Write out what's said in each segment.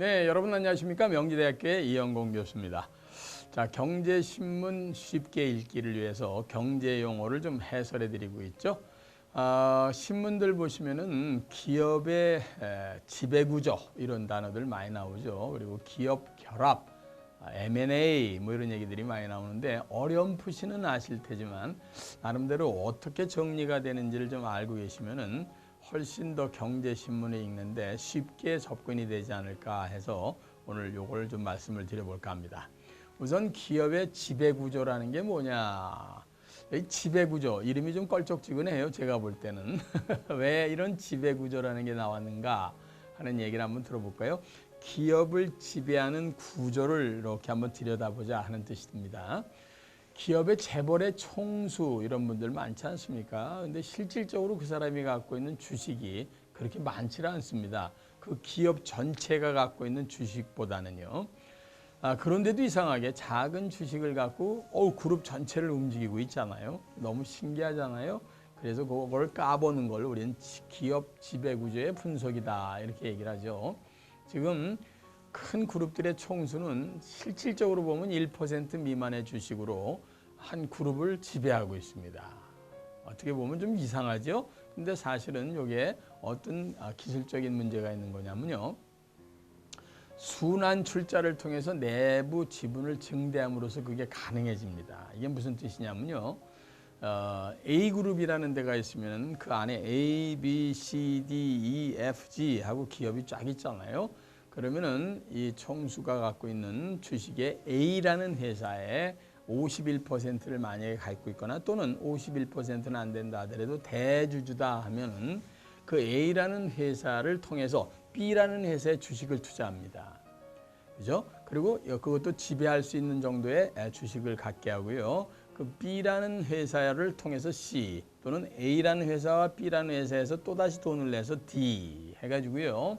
네, 여러분 안녕하십니까? 명지대학교의 이영공 교수입니다. 자, 경제신문 쉽게 읽기를 위해서 경제 용어를 좀 해설해 드리고 있죠. 아, 신문들 보시면은 기업의 에, 지배구조 이런 단어들 많이 나오죠. 그리고 기업 결합, 아, M&A 뭐 이런 얘기들이 많이 나오는데 어렴풋이는 아실 테지만 나름대로 어떻게 정리가 되는지를 좀 알고 계시면은 훨씬 더 경제신문을 읽는데 쉽게 접근이 되지 않을까 해서 오늘 요걸 좀 말씀을 드려볼까 합니다. 우선 기업의 지배구조라는 게 뭐냐. 이 지배구조 이름이 좀 껄쩍지근해요. 제가 볼 때는 왜 이런 지배구조라는 게 나왔는가 하는 얘기를 한번 들어볼까요? 기업을 지배하는 구조를 이렇게 한번 들여다보자 하는 뜻입니다. 기업의 재벌의 총수 이런 분들 많지 않습니까? 근데 실질적으로 그 사람이 갖고 있는 주식이 그렇게 많지 않습니다. 그 기업 전체가 갖고 있는 주식보다는요. 아, 그런데도 이상하게 작은 주식을 갖고 어 그룹 전체를 움직이고 있잖아요. 너무 신기하잖아요. 그래서 그걸 까보는 걸 우리는 기업 지배 구조의 분석이다 이렇게 얘기를 하죠. 지금 큰 그룹들의 총수는 실질적으로 보면 1% 미만의 주식으로 한 그룹을 지배하고 있습니다. 어떻게 보면 좀 이상하죠? 근데 사실은 이게 어떤 아, 기술적인 문제가 있는 거냐면요. 순환 출자를 통해서 내부 지분을 증대함으로써 그게 가능해집니다. 이게 무슨 뜻이냐면요. 어, A 그룹이라는 데가 있으면 그 안에 A, B, C, D, E, F, G 하고 기업이 쫙 있잖아요. 그러면은 이 총수가 갖고 있는 주식의 A라는 회사에 51%를 만약에 갖고 있거나 또는 51%는 안 된다 하더라도 대주주다 하면은 그 A라는 회사를 통해서 B라는 회사에 주식을 투자합니다. 그죠? 그리고 그것도 지배할 수 있는 정도의 주식을 갖게 하고요. 그 B라는 회사를 통해서 C 또는 A라는 회사와 B라는 회사에서 또다시 돈을 내서 D 해가지고요.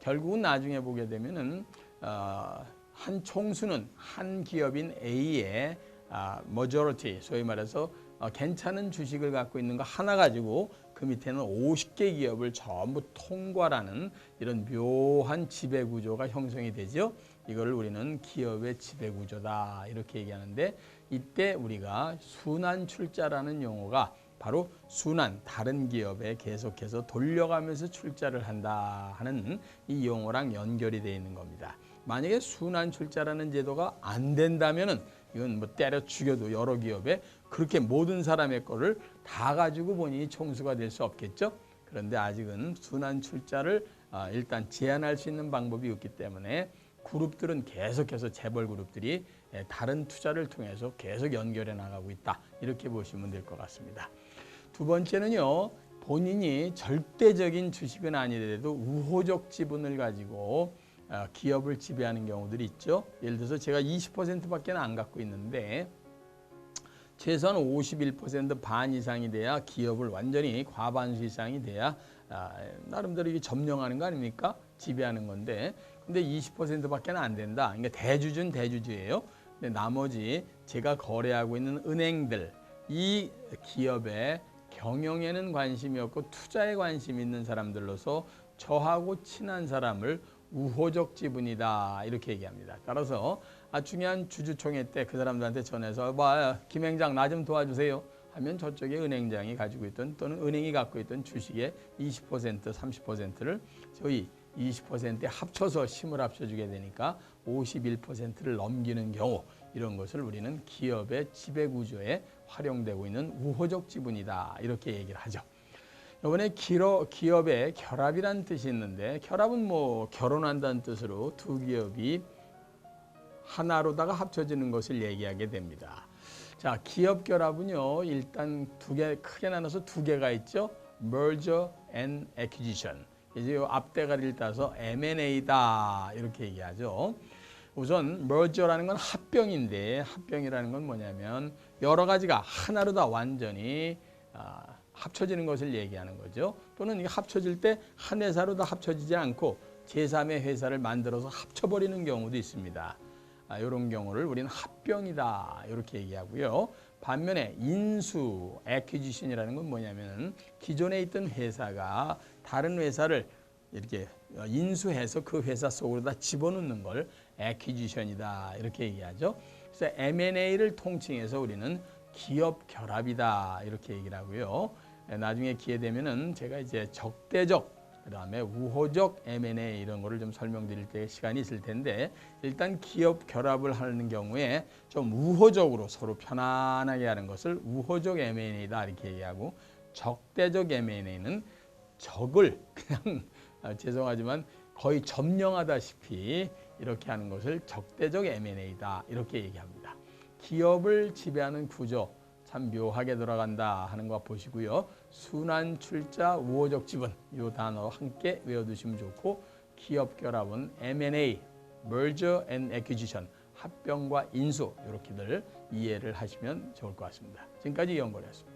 결국은 나중에 보게 되면은 어, 한 총수는 한 기업인 A의 아, majority, 소위 말해서 어, 괜찮은 주식을 갖고 있는 거 하나 가지고 그 밑에는 50개 기업을 전부 통과라는 이런 묘한 지배 구조가 형성이 되죠. 이걸 우리는 기업의 지배 구조다 이렇게 얘기하는데 이때 우리가 순환 출자라는 용어가 바로 순환 다른 기업에 계속해서 돌려가면서 출자를 한다 하는 이 용어랑 연결이 되어 있는 겁니다. 만약에 순환 출자라는 제도가 안 된다면은 이건 뭐 때려 죽여도 여러 기업에 그렇게 모든 사람의 거를 다 가지고 본인이 총수가 될 수 없겠죠. 그런데 아직은 순환 출자를 아, 일단 제한할 수 있는 방법이 없기 때문에 그룹들은 계속해서 재벌 그룹들이 예, 다른 투자를 통해서 계속 연결해 나가고 있다. 이렇게 보시면 될 것 같습니다. 두 번째는요. 본인이 절대적인 주식은 아니더라도 우호적 지분을 가지고 어, 기업을 지배하는 경우들이 있죠. 예를 들어서 제가 20%밖에 안 갖고 있는데 최소한 51%반 이상이 돼야 기업을 완전히 과반수 이상이 돼야 아, 나름대로 이게 점령하는 거 아닙니까? 지배하는 건데 근데 20%밖에 안 된다. 그러니까 대주주는 대주주예요. 근데 나머지 제가 거래하고 있는 은행들 이 기업의 경영에는 관심이 없고 투자에 관심 있는 사람들로서 저하고 친한 사람을 우호적 지분이다 이렇게 얘기합니다. 따라서 아, 중요한 주주총회 때 그 사람들한테 전해서 봐 김행장 나 좀 도와주세요 하면 저쪽에 은행장이 가지고 있던 또는 은행이 갖고 있던 주식의 20% 30%를 저희 20%에 합쳐서 힘을 합쳐주게 되니까 51%를 넘기는 경우 이런 것을 우리는 기업의 지배구조에 활용되고 있는 우호적 지분이다 이렇게 얘기를 하죠. 이번에 기러, 기업의 결합이라는 뜻이 있는데 결합은 뭐 결혼한다는 뜻으로 두 기업이 하나로다가 합쳐지는 것을 얘기하게 됩니다. 자, 기업 결합은요, 일단 두 개, 크게 나눠서 두 개가 있죠. merger and acquisition. 이제 요 앞대가리를 따서 M&A다. 이렇게 얘기하죠. 우선 merger라는 건 합병인데 합병이라는 건 뭐냐면 여러 가지가 하나로 다 완전히 아, 합쳐지는 것을 얘기하는 거죠. 또는 이게 합쳐질 때 한 회사로 다 합쳐지지 않고 제3의 회사를 만들어서 합쳐버리는 경우도 있습니다. 아, 이런 경우를 우리는 합병이다 이렇게 얘기하고요. 반면에 인수, acquisition이라는 건 뭐냐면 기존에 있던 회사가 다른 회사를 이렇게 어, 인수해서 그 회사 속으로 다 집어넣는 걸 acquisition이다 이렇게 얘기하죠. 그래서 M&A를 통칭해서 우리는 기업 결합이다 이렇게 얘기를 하고요. 에, 나중에 기회 되면은 제가 이제 적대적 그다음에 우호적 M&A 이런 거를 좀 설명드릴 때 시간이 있을 텐데 일단 기업 결합을 하는 경우에 좀 우호적으로 서로 편안하게 하는 것을 우호적 M&A다 이렇게 얘기하고 적대적 M&A는 적을 그냥 아, 죄송하지만 거의 점령하다시피 이렇게 하는 것을 적대적 M&A다 이렇게 얘기합니다. 기업을 지배하는 구조 참 묘하게 돌아간다 하는 거 보시고요. 순환 출자 우호적 지분 이 단어 함께 외워두시면 좋고 기업 결합은 M&A, Merger and Acquisition 합병과 인수 이렇게들 이해를 하시면 좋을 것 같습니다. 지금까지 이영걸이었습니다.